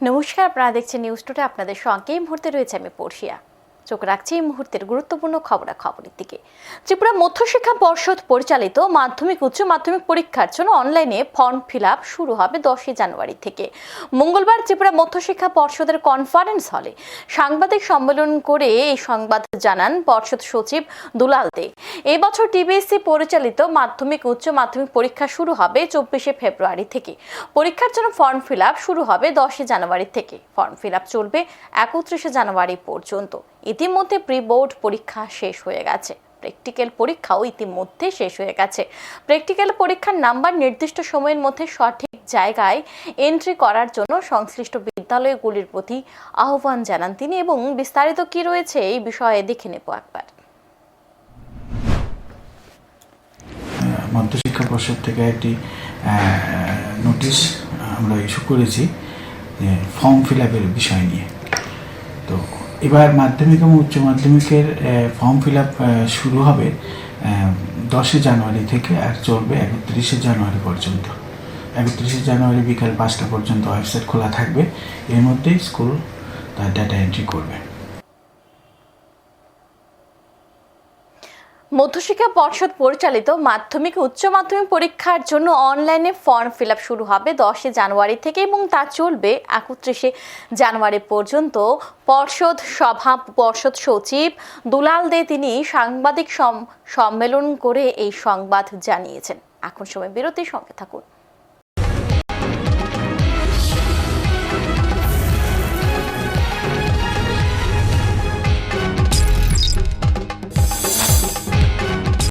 নমস্কার আপনারা দেখছেন নিউজ টুডে আপনাদের সঙ্গে এই মুহূর্তে রয়েছে আমি পড়শিয়া। চোখ রাখছি এই মুহূর্তের গুরুত্বপূর্ণ খবরাখবরের দিকে। ত্রিপুরা মধ্যশিক্ষা পর্ষদ পরিচালিত মাধ্যমিক উচ্চ মাধ্যমিক পরীক্ষার জন্য অনলাইনে ফর্ম ফিল শুরু হবে দশই জানুয়ারি থেকে। মঙ্গলবার ত্রিপুরা মধ্যশিক্ষা পর্ষদের কনফারেন্স হলে সাংবাদিক সম্মেলন করে এই সংবাদ জানান পর্ষদ সচিব দুলাল দে। এই বছর টিবিএসসি পরিচালিত মাধ্যমিক উচ্চ মাধ্যমিক পরীক্ষা শুরু হবে চব্বিশে ফেব্রুয়ারি থেকে। পরীক্ষার জন্য ফর্ম ফিল শুরু হবে দশই জানুয়ারি থেকে। ফর্ম ফিল চলবে একত্রিশে জানুয়ারি পর্যন্ত। ইতিমধ্যে প্রি বোর্ড পরীক্ষা শেষ হয়ে গেছে। প্র্যাকটিক্যাল পরীক্ষাও ইতিমধ্যে শেষ হয়ে গেছে। প্র্যাকটিক্যাল পরীক্ষার নাম্বার নির্দিষ্ট সময়ের মধ্যে সঠিক জায়গায় এন্ট্রি করার জন্য সংশ্লিষ্ট বিদ্যালয়গুলির প্রতি আহ্বান জানান তিনি এবং বিস্তারিত কি রয়েছে এই বিষয়ে দেখে নেব একবার। মধ্যশিক্ষা পর্ষদ থেকে একটি নোটিশ আমরা ইস্যু করেছি ফর্ম ফিল আপের বিষয় নিয়ে। তো এবার মাধ্যমিক এবং উচ্চ মাধ্যমিকের ফর্ম ফিল আপ শুরু হবে দশই জানুয়ারি থেকে আর চলবে একত্রিশে জানুয়ারি পর্যন্ত। একত্রিশে জানুয়ারি বিকাল পাঁচটা পর্যন্ত ওয়েবসাইট খোলা থাকবে। এর মধ্যেই স্কুল তার ডাটা এন্ট্রি করবে। মধ্যশিক্ষা পর্ষদ পরিচালিত মাধ্যমিক উচ্চ মাধ্যমিক পরীক্ষার জন্য অনলাইনে ফর্ম ফিল শুরু হবে দশই জানুয়ারি থেকে এবং তা চলবে একত্রিশে জানুয়ারি পর্যন্ত। পর্ষদ সভা, পর্ষদ সচিব দুলাল দে তিনি সাংবাদিক সম- সম্মেলন করে এই সংবাদ জানিয়েছেন। এখন সময় বিরতির সঙ্গে থাকুন।